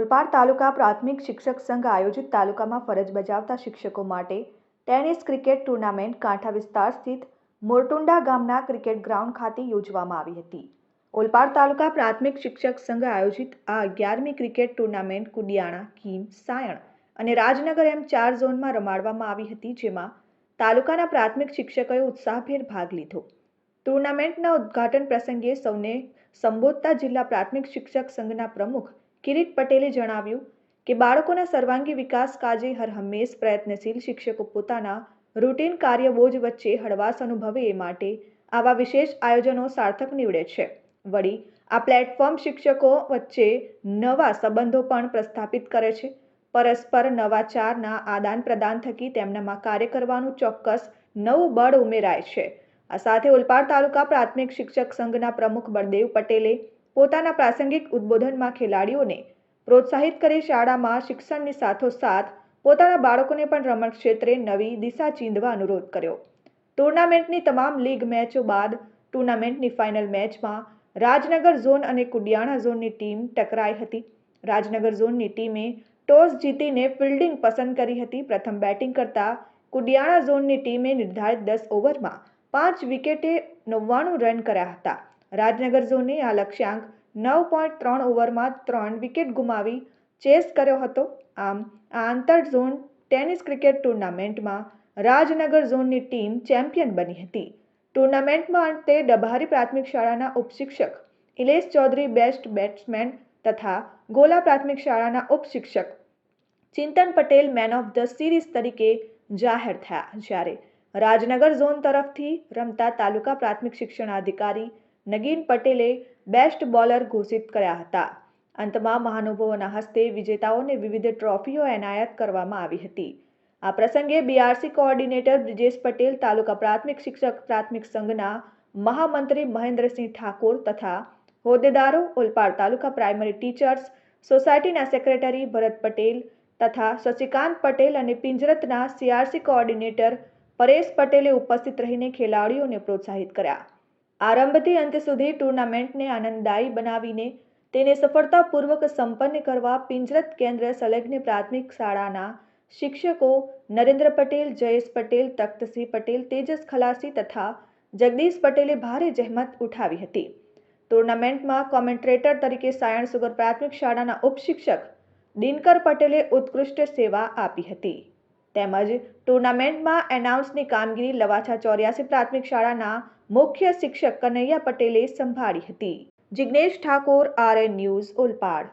ઓલપાડ તાલુકા પ્રાથમિક શિક્ષક સંઘ આયોજિત તાલુકામાં ફરજ બજાવતા શિક્ષકો માટે ટેનિસ ક્રિકેટ ટુર્નામેન્ટ કાંઠા વિસ્તાર સ્થિત મોરટુંડા ગામના ક્રિકેટ ગ્રાઉન્ડ ખાતે યોજવામાં આવી હતી. ઓલપાડ તાલુકા પ્રાથમિક શિક્ષક સંઘ આયોજિત આ અગિયારમી ક્રિકેટ ટુર્નામેન્ટ કુડિયાણા કીમ સાયણ અને રાજનગર એમ ચાર ઝોનમાં રમાડવામાં આવી હતી, જેમાં તાલુકાના પ્રાથમિક શિક્ષકોએ ઉત્સાહભેર ભાગ લીધો. ટુર્નામેન્ટના ઉદ્ઘાટન પ્રસંગે સૌને સંબોધતા જિલ્લા પ્રાથમિક શિક્ષક સંઘના પ્રમુખ કિરીટ પટેલે જણાવ્યું કે બાળકોના સર્વાંગી વિકાસ કાજે હર હંમેશ પ્રયત્નશીલ શિક્ષકો પોતાના રૂટીન કાર્યબોજ વચ્ચે હળવાશ અનુભવે એ માટે આવા વિશેષ આયોજનો સાર્થક નીવડે છે. વળી, આ પ્લેટફોર્મ શિક્ષકો વચ્ચે નવા સંબંધો પણ પ્રસ્થાપિત કરે છે. પરસ્પર નવાચારના આદાન પ્રદાન થકી તેમનામાં કાર્ય કરવાનું ચોક્કસ નવું બળ ઉમેરાય છે. આ સાથે ઓલપાડ તાલુકા પ્રાથમિક શિક્ષક સંઘના પ્રમુખ બળદેવ પટેલે પોતાના પ્રાસંગિક ઉદ્બોધનમાં ખેલાડીઓને પ્રોત્સાહિત કરી શાળામાં શિક્ષણની સાથોસાથ પોતાના બાળકોને પણ રમત ક્ષેત્રે નવી દિશા ચીંધવા અનુરોધ કર્યો. ટુર્નામેન્ટની તમામ લીગ મેચો બાદ ટુર્નામેન્ટની ફાઇનલ મેચમાં રાજનગર ઝોન અને કુડિયાણા ઝોનની ટીમ ટકરાઈ હતી. રાજનગર ઝોનની ટીમે ટોસ જીતીને ફિલ્ડિંગ પસંદ કરી હતી. પ્રથમ બેટિંગ કરતા કુડિયાણા ઝોનની ટીમે નિર્ધારિત દસ ઓવરમાં પાંચ વિકેટે નવ્વાણું રન કર્યા હતા. રાજનગર ઝોને આ લક્ષ્યાંક નવ પોઈન્ટ ત્રણ ઓવરમાં ત્રણ વિકેટ ગુમાવી ચેસ કર્યો હતો. આમ, આ આંતર ઝોન ટેનિસ ક્રિકેટ ટુર્નામેન્ટમાં રાજનગર ઝોનની ટીમ ચેમ્પિયન બની હતી. ટુર્નામેન્ટમાં અંતે ડભારી પ્રાથમિક શાળાના ઉપશિક્ષક ઇલેશ ચૌધરી બેસ્ટ બેટ્સમેન તથા ગોલા પ્રાથમિક શાળાના ઉપશિક્ષક Chintan Patel man of the series તરીકે જાહેર થયા. જ્યારે રાજનગર ઝોન તરફથી રમતા તાલુકા પ્રાથમિક શિક્ષણાધિકારી નગીન પટેલે બેસ્ટ બોલર ઘોષિત કર્યા હતા. અંતમાં મહાનુભાવોના હસ્તે વિજેતાઓને વિવિધ ટ્રોફીઓ એનાયત કરવામાં આવી હતી. આ પ્રસંગે બીઆરસી કોઓર્ડિનેટર બ્રિજેશ પટેલ, તાલુકા પ્રાથમિક શિક્ષક પ્રાથમિક સંઘના મહામંત્રી મહેન્દ્રસિંહ ઠાકોર તથા હોદ્દેદારો, ઓલપાડ તાલુકા પ્રાઇમરી ટીચર્સ, સોસાયટીના સેક્રેટરી ભરત પટેલ તથા શશિકાંત પટેલ અને પિંજરતના સીઆરસી કોઓર્ડિનેટર પરેશ પટેલે ઉપસ્થિત રહીને ખેલાડીઓને પ્રોત્સાહિત કર્યા. આરંભથી અંત સુધી ટુર્નામેન્ટને આનંદદાયી બનાવીને તેને સફળતાપૂર્વક સંપન્ન કરવા પિંજરત કેન્દ્ર સંલગ્ન પ્રાથમિક શાળાના શિક્ષકો નરેન્દ્ર પટેલ, જયેશ પટેલ, તખ્તસિંહ પટેલ, તેજસ ખલાસી તથા જગદીશ પટેલે ભારે જહેમત ઉઠાવી હતી. ટુર્નામેન્ટમાં કોમેન્ટ્રેટર તરીકે સાયણ સુગર પ્રાથમિક શાળાના ઉપશિક્ષક દિનકર પટેલે ઉત્કૃષ્ટ સેવા આપી હતી. તેમજ ટુર્નામેન્ટમાં એનાઉન્સની કામગીરી લવાછા ચોર્યાસી પ્રાથમિક શાળાના મુખ્ય શિક્ષક કનૈયા પટેલે સંભાળી હતી. Jignesh Thakor RN news Olpad.